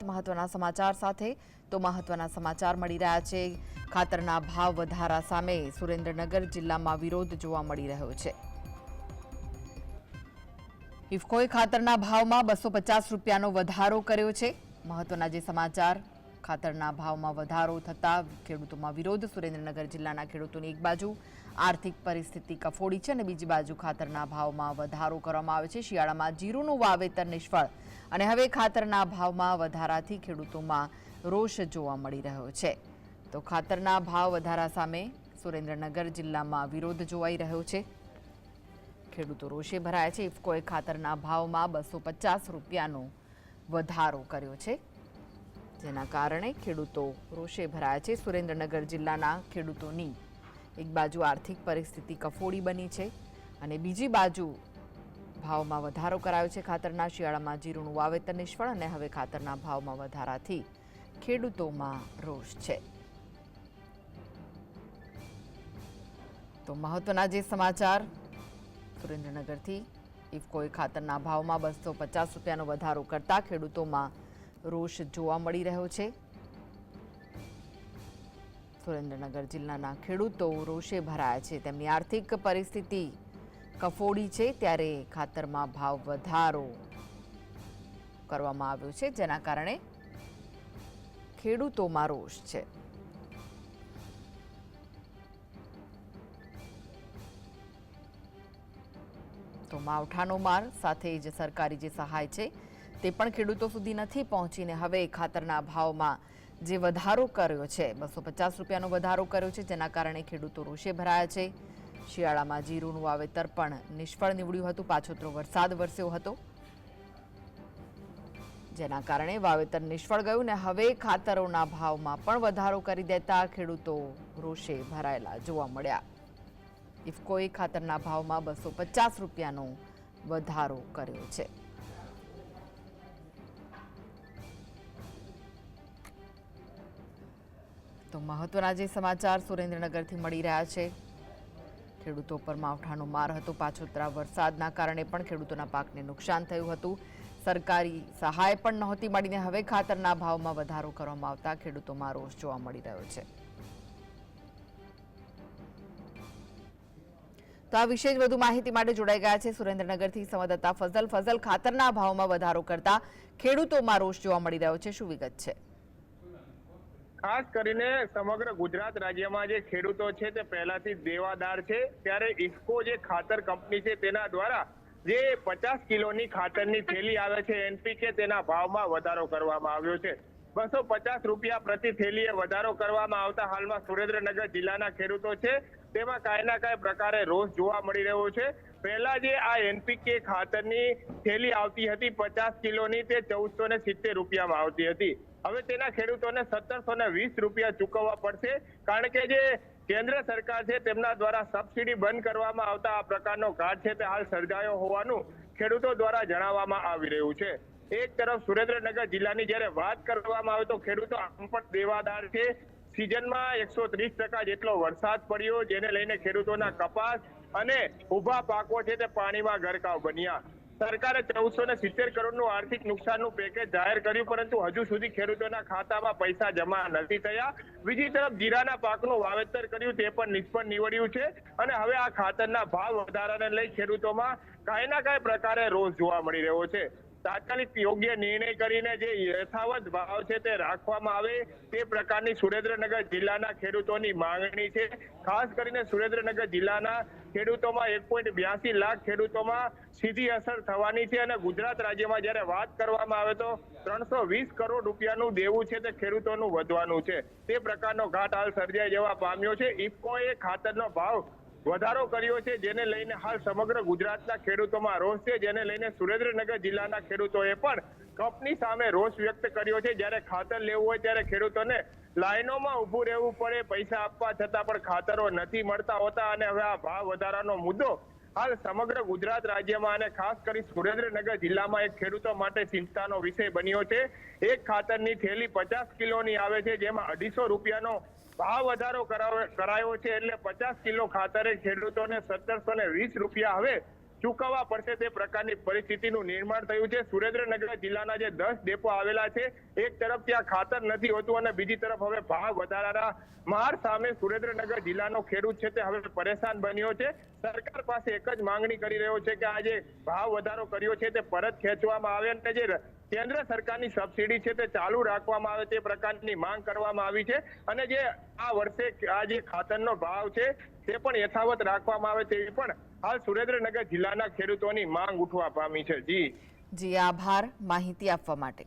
ગુજરાત મહત્વના સમાચાર સાથે. તો મહત્વના સમાચાર મળી રહ્યા છે. ખાતરના ભાવ વધારા સામે સુરેન્દ્રનગર જિલ્લામાં વિરોધ જોવા મળી રહ્યો છે. ઇફકોએ ખાતરના ભાવમાં બસો પચાસ રૂપિયાનો વધારો કર્યો છે. મહત્વના જે સમાચાર ખાતરના ભાવમાં વધારો થતાં ખેડૂતોમાં વિરોધ. સુરેન્દ્રનગર જિલ્લાના ખેડૂતોની એક બાજુ આર્થિક પરિસ્થિતિ કફોડી છે અને બીજી બાજુ ખાતરના ભાવમાં વધારો કરવામાં આવે છે. શિયાળામાં જીરુનું વાવેતર નિષ્ફળ અને હવે ખાતરના ભાવમાં વધારાથી ખેડૂતોમાં રોષ જોવા મળી રહ્યો છે. તો ખાતરના ભાવ વધારા સામે સુરેન્દ્રનગર જિલ્લામાં વિરોધ જોવાઈ રહ્યો છે. ખેડૂતો રોષે ભરાયા છે. ઇફકોએ ખાતરના ભાવમાં બસો પચાસ રૂપિયાનો વધારો કર્યો છે. જેના કારણે ખેડૂતો રોષે ભરાયા છે. સુરેન્દ્રનગર જિલ્લાના ખેડૂતોની એક બાજુ આર્થિક પરિસ્થિતિ કફોડી બની છે અને બીજી બાજુ ભાવમાં વધારો કરાયો છે. ખાતરના શિયાળામાં જીરુનું વાવેતર નિષ્ફળ અને હવે ખાતરના ભાવમાં વધારાથી ખેડૂતોમાં રોષ છે. તો મહત્વના જે સમાચાર, સુરેન્દ્રનગરથી, ઇફકોએ ખાતરના ભાવમાં બસો પચાસ રૂપિયાનો વધારો કરતા ખેડૂતોમાં રોષ જોવા મળી રહ્યો છે. સુરેન્દ્રનગર જિલ્લાના ખેડૂતો રોષે ભરાયા છે. તેમની આર્થિક પરિસ્થિતિ કફોડી છે. ત્યારે ખાતરમાં ભાવ વધારો કરવામાં આવ્યો છે, જેના કારણે ખેડૂતોમાં રોષ છે. તો માવઠાનો માર, સાથે જ સરકારી જે સહાય છે તે પણ ખેડૂતો સુધી નથી પહોંચીને હવે ખાતરના ભાવમાં જે વધારો કર્યો છે, બસો પચાસ રૂપિયાનો વધારો કર્યો છે, જેના કારણે ખેડૂતો રોષે ભરાયા છે. શિયાળામાં જીરુનું વાવેતર પણ નિષ્ફળ નીવડ્યું હતું, પાછોતરો વરસાદ વરસ્યો હતો. જેના કારણે વાવેતર નિષ્ફળ ગયું ને હવે ખાતરોના ભાવમાં પણ વધારો કરી દેતા ખેડૂતો રોષે ભરાયેલા જોવા મળ્યા. ઇફકોએ ખાતરના ભાવમાં બસો પચાસ રૂપિયાનો વધારો કર્યો છે. તો મહત્વના જે સમાચાર સુરેન્દ્રનગરથી મળી રહ્યા છે. ખેડૂતો પર માવઠાનો માર હતો. પાછોતરા વરસાદના કારણે પણ ખેડૂતોના પાકને નુકસાન થયું હતું. સરકારી સહાય પણ નહોતી મળીને હવે ખાતરના ભાવમાં વધારો કરવામાં આવતા ખેડૂતોમાં રોષ જોવા મળી રહ્યો છે. તો આ વિશે જ વધુ માહિતી માટે જોડાઈ ગયા છે સુરેન્દ્રનગરથી સંવાદદાતા ફઝલ. ફઝલ, ખાતરના ભાવમાં વધારો કરતા ખેડૂતોમાં રોષ જોવા મળી રહ્યો છે. શું વિગત છે? ખાસ કરીને સમગ્ર ગુજરાત રાજ્યમાં જે ખેડૂતો છે તે પહેલાથી દેવાદાર છે. ત્યારે ઇફકો જે ખાતર કંપની છે તેના દ્વારા જે પચાસ કિલોની ખાતરની થેલી આવે છે, એનપીકે તેના ભાવમાં વધારો કરવામાં આવ્યો છે. બસો પચાસ રૂપિયા પ્રતિ થેલીએ વધારો કરવામાં આવતા હાલમાં સુરેન્દ્રનગર જિલ્લાના ખેડૂતો છે. તેમાં કાંઈ ના કાંઈ પ્રકારે રોષ જોવા મળી રહ્યો છે. પહેલા જે આ એનપીકે ખાતરની થેલી આવતી હતી પચાસ કિલોની તે ચૌદસો ને સિત્તેર રૂપિયામાં આવતી હતી. હવે તેના ખેડૂતોને સત્તરસો વીસ રૂપિયા ચૂકવવા પડશે. કારણ કે જે કેન્દ્ર સરકાર છે, તેમના દ્વારા સબસિડી બંધ કરવામાં આવતા આ પ્રકારનો ઘાટ છે તે હાલ સર્જાયો હોવાનું ખેડૂતો દ્વારા જણાવવામાં આવી રહ્યું છે. એક તરફ સુરેન્દ્રનગર જિલ્લાની જ્યારે વાત કરવામાં આવે તો ખેડૂતો આમ પણ દેવાદાર છે. સિઝનમાં એકસો ત્રીસ ટકા જેટલો વરસાદ પડ્યો, જેને લઈને ખેડૂતોના કપાસ અને ઊભા પાકો છે તે પાણીમાં ગરકાવ બન્યા. સરકારે ચૌદસો ને સિત્તેર કરોડનું આર્થિક નુકસાનનું પેકેજ જાહેર કર્યું, પરંતુ હજુ સુધી ખેડૂતોના ખાતામાં પૈસા જમા નથી થયા. બીજી તરફ જીરાના પાકનું વાવેતર કર્યું, તે પણ નિષ્ફળ નીવડ્યું છે. અને હવે આ ખાતરના ભાવ વધારાને લઈ ખેડૂતોમાં કાંઈ ના કાંઈ પ્રકારે રોષ જોવા મળી રહ્યો છે. તાત્કાલિક યોગ્ય નિર્ણય કરીને જે યથાવત ભાવ છે તે રાખવામાં આવે, તે પ્રકારની સુરેન્દ્રનગર જિલ્લાના ખેડૂતોની માંગણી છે. ખાસ કરીને સુરેન્દ્રનગર જિલ્લાના ખેડૂતોમાં એક પોઈન્ટ બ્યાસી લાખ ખેડૂતોમાં સીધી અસર થવાની છે અને ગુજરાત રાજ્યમાં જ્યારે વાત કરવામાં આવે તો ત્રણસો વીસ કરોડ રૂપિયાનું દેવું છે તે ખેડૂતોનું વધવાનું છે. તે પ્રકારનો ઘાટ હાલ સર્જાઈ જવા પામ્યો છે. ઇફકોએ ખાતરનો ભાવ વધારો કર્યો છે, જેને લઈને હાલ સમગ્ર ગુજરાતના ખેડૂતોમાં રોષ છે, જેને લઈને સુરેન્દ્રનગર જિલ્લાના ખેડૂતોએ પણ કંપની સામે રોષ વ્યક્ત કર્યો છે. જ્યારે ખાતર લેવું હોય ત્યારે ખેડૂતોને લાઈનોમાં ઊભું રહેવું પડે, પૈસા આપવા છતાં પણ ખાતરો નથી મળતા હોતા અને હવે આ ભાવ વધારાનો મુદ્દો હાલ સમગ્ર ગુજરાત રાજ્યમાં અને ખાસ કરી સુરેન્દ્રનગર જિલ્લામાં એક ખેડૂતો માટે ચિંતાનો વિષય બન્યો છે. એક ખાતરની થેલી પચાસ કિલોની આવે છે, જેમાં અઢીસો રૂપિયાનો ભાવ વધારો કરાયો છે, એટલે પચાસ કિલો ખાતરે ખેડૂતોને સત્તરસો ને વીસ રૂપિયા હવે ચૂકવવા પડશે તે પ્રકારની પરિસ્થિતિનું નિર્માણ થયું છે. સુરેન્દ્રનગર જિલ્લાના જે દસ ડેપો આવેલા છે, એક તરફ ત્યાં ખાતર નથી હોતું અને બીજી તરફ હવે ભાવ વધારાના માર સામે સુરેન્દ્રનગર જિલ્લાનો ખેડૂત છે તે હવે પરેશાન બન્યો છે. સરકાર પાસે એક જ માંગણી કરી રહ્યો છે કે આ જે ભાવ વધારો કર્યો છે તે પરત ખેંચવામાં આવે અને જે કેન્દ્ર સરકારની સબસિડી છે તે ચાલુ રાખવામાં આવે તે પ્રકારની માંગ કરવામાં આવી છે. અને જે આ વર્ષે આ જે ખાતરનો ભાવ છે તે પણ યથાવત રાખવામાં આવે તેવી પણ હાલ સુરેન્દ્રનગર જિલ્લાના ખેડૂતોની માંગ ઉઠવા પામી છે. જી. જી આભાર. માહિતી આપવા માટે.